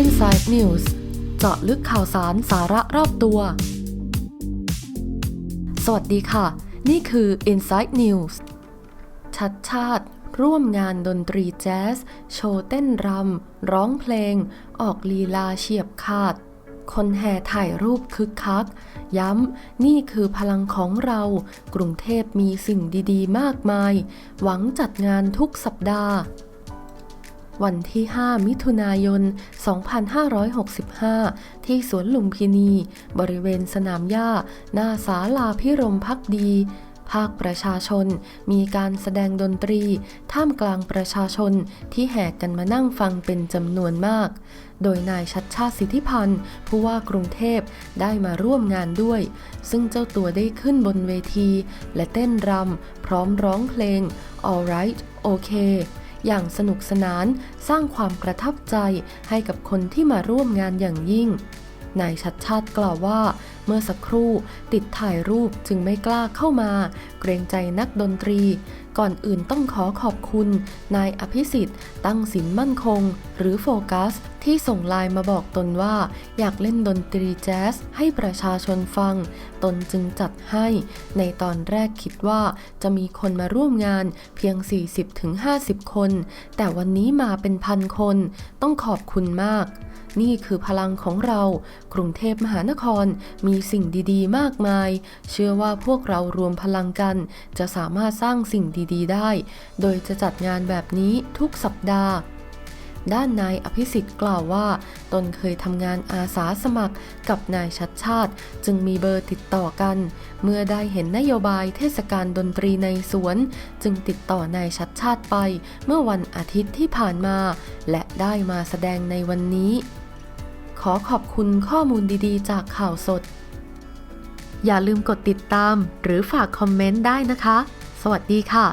Inside News เจาะลึกข่าวสารสาระรอบตัว สวัสดีค่ะ นี่คือ Inside News ชัดชาติ ร่วมงานดนตรีแจ๊ส โชว์เต้นรำ ร้องเพลง ออกลีลาเฉียบขาด คนแห่ถ่ายรูปคึกคัก ย้ำ นี่คือพลังของเรา กรุงเทพมีสิ่งดีๆ มากมาย หวังจัดงานทุกสัปดาห์ วันที่ 5 มิถุนายน 2565 ที่สวนลุมพินี บริเวณสนามหญ้า หน้าศาลาพิรมพักดี ภาคประชาชน มีการแสดงดนตรี ท่ามกลางประชาชนที่แห่กันมานั่งฟังเป็นจำนวนมาก โดยนายชัดชาติสิทธิพันธ์ผู้ว่ากรุงเทพได้มาร่วมงานด้วย ซึ่งเจ้าตัวได้ขึ้นบนเวที และเต้นรำพร้อมร้องเพลง alright okay อย่างสนุกสนานสร้างความประทับใจให้กับคนที่มาร่วมงานอย่างยิ่งนายชัดชาติกล่าวว่า เมื่อสักครู่ติดถ่ายรูปจึงไม่กล้าเข้ามา เกรงใจนักดนตรีก่อนอื่นต้องขอขอบคุณ นายอภิสิทธิ์ ตั้งสินมั่นคง หรือโฟกัส ที่ส่งไลน์มาบอกตนว่า อยากเล่นดนตรีแจ๊สให้ประชาชนฟัง ตนจึงจัดให้ ในตอนแรกคิดว่าจะมีคนมาร่วมงานเพียง 40-50 คน แต่วันนี้มาเป็นพันคน ต้องขอบคุณมากนี่คือพลังของเรา กรุงเทพมหานครมีสิ่งดีๆ มากมาย เชื่อว่าพวกเรารวมพลังกัน จะสามารถสร้างสิ่งดีๆ ได้ โดยจะจัดงานแบบนี้ทุกสัปดาห์ด้านนายอภิสิทธิ์กล่าวว่า ตนเคยทำงานอาสาสมัครกับนายชัดชาติ จึงมีเบอร์ติดต่อกัน เมื่อได้เห็นนโยบายเทศกาลดนตรีในสวน จึงติดต่อนายชัดชาติไป เมื่อวันอาทิตย์ที่ผ่านมา และได้มาแสดงในวันนี้ ขอขอบคุณข้อมูลดีๆ จากข่าวสด อย่าลืมกดติดตาม หรือฝากคอมเมนต์ได้นะคะ สวัสดีค่ะ